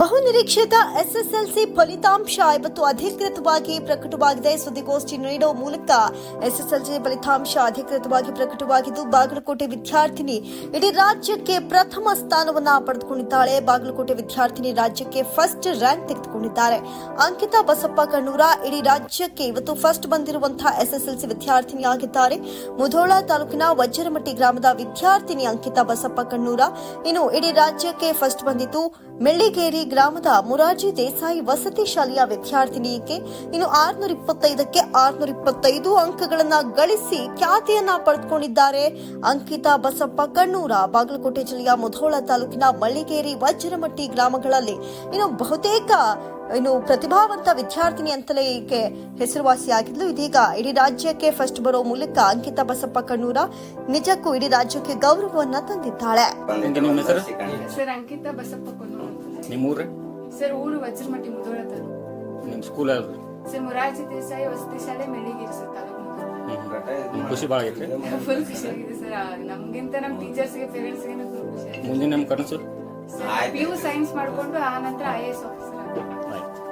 ಬಹುನಿರೀಕ್ಷಿತ ಎಸ್ಎಸ್ಎಲ್ಸಿ ಫಲಿತಾಂಶ ಇವತ್ತು ಅಧಿಕೃತವಾಗಿ ಪ್ರಕಟವಾಗಿದೆ. ಸುದ್ದಿಗೋಷ್ಠಿ ನೀಡುವ ಮೂಲಕ ಎಸ್ಎಸ್ಎಲ್ಸಿ ಫಲಿತಾಂಶ ಅಧಿಕೃತವಾಗಿ ಪ್ರಕಟವಾಗಿದ್ದು, ಬಾಗಲಕೋಟೆ ವಿದ್ಯಾರ್ಥಿನಿ ಇಡೀ ರಾಜ್ಯಕ್ಕೆ ಪ್ರಥಮ ಸ್ಥಾನವನ್ನು ಪಡೆದುಕೊಂಡಿದ್ದಾಳೆ. ಬಾಗಲಕೋಟೆ ವಿದ್ಯಾರ್ಥಿನಿ ರಾಜ್ಯಕ್ಕೆ ಫಸ್ಟ್ ರ್ಯಾಂಕ್ ತೆಗೆದುಕೊಂಡಿದ್ದಾರೆ. ಅಂಕಿತಾ ಬಸಪ್ಪ ಕಣ್ಣೂರ ಇಡೀ ರಾಜ್ಯಕ್ಕೆ ಇವತ್ತು ಫಸ್ಟ್ ಬಂದಿರುವಂತಹ ಎಸ್ಎಸ್ಎಲ್ಸಿ ವಿದ್ಯಾರ್ಥಿನಿಯಾಗಿದ್ದಾರೆ ಮುಧೋಳ ತಾಲೂಕಿನ ವಜ್ರಮಟ್ಟಿ ಗ್ರಾಮದ ವಿದ್ಯಾರ್ಥಿನಿ ಅಂಕಿತಾ ಬಸಪ್ಪ ಕಣ್ಣೂರ ಇನ್ನು ಇಡೀ ರಾಜ್ಯಕ್ಕೆ ಫಸ್ಟ್ ಬಂದಿದ್ದು, ಮೆಳ್ಳಿಗೇರಿ ಗ್ರಾಮದ ಮುರಾಜಿ ದೇಸಾಯಿ ವಸತಿ ಶಾಲೆಯ ವಿದ್ಯಾರ್ಥಿನಿಯಕ್ಕೆ ಇನ್ನು ಆರ್ನೂರ ಇಪ್ಪತ್ತೈದಕ್ಕೆ ಆರ್ನೂರ ಇಪ್ಪತ್ತೈದು ಅಂಕಗಳನ್ನು ಗಳಿಸಿ ಖ್ಯಾತಿಯನ್ನ ಪಡೆದುಕೊಂಡಿದ್ದಾರೆ. ಅಂಕಿತಾ ಬಸಪ್ಪ ಕಣ್ಣೂರ, ಬಾಗಲಕೋಟೆ ಜಿಲ್ಲೆಯ ಮುಧೋಳ ತಾಲೂಕಿನ ಮಳ್ಳಿಗೇರಿ, ವಜ್ರಮಟ್ಟಿ ಗ್ರಾಮಗಳಲ್ಲಿ ಇನ್ನು ಬಹುತೇಕ ಇನ್ನು ಪ್ರತಿಭಾವಂತ ವಿದ್ಯಾರ್ಥಿನಿ ಅಂತಲೇ ಈಕೆ ಹೆಸರುವಾಸಿಯಾಗಿದ್ಲು. ಇದೀಗ ಇಡೀ ರಾಜ್ಯಕ್ಕೆ ಫಸ್ಟ್ ಬರೋ ಮೂಲಕ ಅಂಕಿತಾ ಬಸಪ್ಪ ಕಣ್ಣೂರ ನಿಜಕ್ಕೂ ಇಡೀ ರಾಜ್ಯಕ್ಕೆ ಗೌರವವನ್ನ ತಂದಿದ್ದಾಳೆ. ಸರ್ ಅಂಕಿತಾ ಬಸಪ್ಪ ಕೊಲ್ಲೂರು ಅಂತ ನಿಮ್ಮ ಊರ್ರಿ ಸರ್ ಊರು ವಜ್ರಮಟ್ಟಿ ಮುಧೋಳ ತಾಲೂಕು ನಿಮ್ಮ ಸ್ಕೂಲ್ ಯಾವ್ದು? ಸರ್ ಮೊರಾರ್ಜಿ ದೇಸಾಯಿ ವಸತಿ ಶಾಲೆ ಮೆಳ್ಳಿಗೇರಿ ಸರ್ ತಾಲೂಕು ನಿಮ್ಗೆ ಖುಷಿ ಭಾಳ ಆಗೈತ್ರಿ? ಫುಲ್ ಖುಷಿಯಾಗಿದೆ ಸರ್. ಆ, ನಮ್ಗಿಂತ ನಮ್ಮ ಟೀಚರ್ಸ್ಗೆ ಪೇರೆಂಟ್ಸ್ಗೆ ಫುಲ್ ಖುಷಿ ಮುಂದಿನ ನಿಮ್ಮ ಕನಸು? ಪಿ ಯು ಸೈನ್ಸ್ ಮಾಡ್ಕೊಂಡು ಆ ನಂತರ ಐ ಎಸ್ ಆಫೀಸರ್ Right